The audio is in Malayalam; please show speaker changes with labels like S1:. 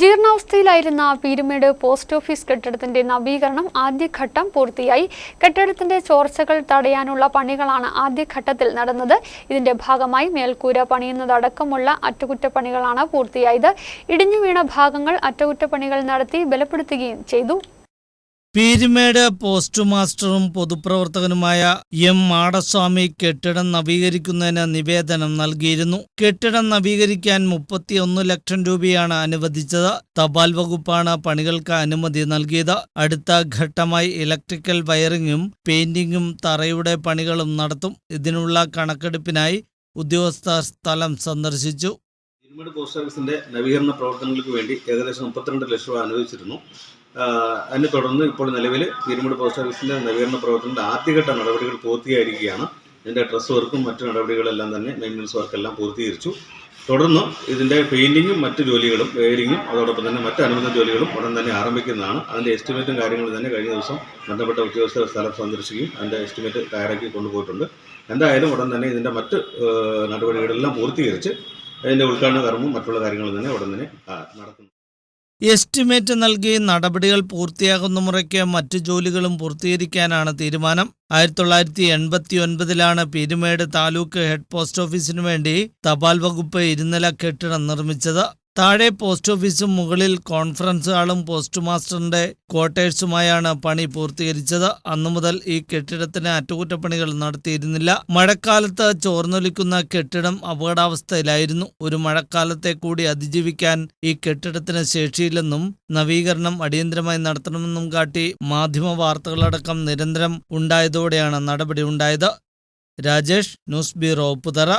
S1: ജീർണാവസ്ഥയിലായിരുന്ന പീരുമേട് പോസ്റ്റ് ഓഫീസ് കെട്ടിടത്തിന്റെ നവീകരണം ആദ്യഘട്ടം പൂർത്തിയായി. കെട്ടിടത്തിന്റെ ചോർച്ചകൾ തടയാനുള്ള പണികളാണ് ആദ്യഘട്ടത്തിൽ നടന്നത്. ഇതിന്റെ ഭാഗമായി മേൽക്കൂര പണിയുന്നതടക്കമുള്ള അറ്റകുറ്റപ്പണികളാണ് പൂർത്തിയായത്. ഇടിഞ്ഞു വീണ ഭാഗങ്ങൾ അറ്റകുറ്റപ്പണികൾ നടത്തി ബലപ്പെടുത്തുകയും ചെയ്തു.
S2: പീരുമേട് പോസ്റ്റ് മാസ്റ്ററും പൊതുപ്രവർത്തകനുമായ എം മാടസ്വാമി കെട്ടിടം നവീകരിക്കുന്നതിന് നിവേദനം നൽകിയിരുന്നു. കെട്ടിടം നവീകരിക്കാൻ മുപ്പത്തിയൊന്ന് ലക്ഷം രൂപയാണ് അനുവദിച്ചത്. തപാൽ വകുപ്പാണ് പണികൾക്ക് അനുമതി നൽകിയത്. അടുത്ത ഘട്ടമായി ഇലക്ട്രിക്കൽ വയറിങ്ങും പെയിന്റിങ്ങും തറയുടെ പണികളും നടത്തും. ഇതിനുള്ള കണക്കെടുപ്പിനായി ഉദ്യോഗസ്ഥർ സ്ഥലം സന്ദർശിച്ചു.
S3: പോസ്റ്റ് ഓഫീസിന്റെ നവീകരണ പ്രവർത്തനങ്ങൾക്ക് വേണ്ടി ഏകദേശം മുപ്പത്തിരണ്ട് ലക്ഷം രൂപ അനുവദിച്ചിരുന്നു. അതിനെ തുടർന്ന് ഇപ്പോൾ നിലവിൽ തീരുമുടി പോസ്റ്റ് ഓഫീസിന്റെ നവീകരണ പ്രവർത്തനത്തിന്റെ ആദ്യഘട്ട നടപടികൾ പൂർത്തിയായിരിക്കുകയാണ്. ഇതിന്റെ ഡ്രസ് വർക്കും മറ്റു നടപടികളെല്ലാം തന്നെ മെയിന്റനൻസ് വർക്കെല്ലാം പൂർത്തീകരിച്ചു. തുടർന്ന് ഇതിന്റെ പെയിന്റിങ്ങും മറ്റു ജോലികളും വയറിങ്ങും അതോടൊപ്പം തന്നെ മറ്റ് അനുബന്ധ ജോലികളും ഉടൻ തന്നെ ആരംഭിക്കുന്നതാണ്. അതിന്റെ എസ്റ്റിമേറ്റും കാര്യങ്ങളും തന്നെ കഴിഞ്ഞ ദിവസം ബന്ധപ്പെട്ട ഉദ്യോഗസ്ഥർ സ്ഥലം സന്ദർശിക്കുകയും അതിന്റെ എസ്റ്റിമേറ്റ് തയ്യാറാക്കി കൊണ്ടുപോയിട്ടുണ്ട്. എന്തായാലും ഉടൻ തന്നെ ഇതിന്റെ മറ്റ് നടപടികളെല്ലാം പൂർത്തീകരിച്ച് അതിന്റെ ഉദ്ഘാടന കർമ്മവും മറ്റുള്ള കാര്യങ്ങളും തന്നെ ഉടൻ തന്നെ നടക്കുന്നു.
S2: എസ്റ്റിമേറ്റ് നൽകി നടപടികൾ പൂർത്തിയാകുന്ന മുറയ്ക്ക് മറ്റു ജോലികളും പൂർത്തീകരിക്കാനാണ് തീരുമാനം. ആയിരത്തി തൊള്ളായിരത്തി എൺപത്തി ഒൻപതിലാണ് പീരുമേട് താലൂക്ക് ഹെഡ് പോസ്റ്റ് ഓഫീസിനു വേണ്ടി തപാൽ വകുപ്പ് ഇരുനില കെട്ടിടം നിർമ്മിച്ചത്. താഴെ പോസ്റ്റ് ഓഫീസും മുകളിൽ കോൺഫറൻസ് ഹാളും പോസ്റ്റ് മാസ്റ്ററിന്റെ ക്വാർട്ടേഴ്സുമായാണ് പണി പൂർത്തീകരിച്ചത്. അന്നു മുതൽ ഈ കെട്ടിടത്തിന് അറ്റകുറ്റപ്പണികൾ നടത്തിയിരുന്നില്ല. മഴക്കാലത്ത് ചോർന്നൊലിക്കുന്ന കെട്ടിടം അപകടാവസ്ഥയിലായിരുന്നു. ഒരു മഴക്കാലത്തെ കൂടി അതിജീവിക്കാൻ ഈ കെട്ടിടത്തിന് ശേഷിയില്ലെന്നും നവീകരണം അടിയന്തരമായി നടത്തണമെന്നും കാട്ടി മാധ്യമ വാർത്തകളടക്കം നിരന്തരം ഉണ്ടായതോടെയാണ് നടപടി ഉണ്ടായത്. Rajesh news bureau പുതറ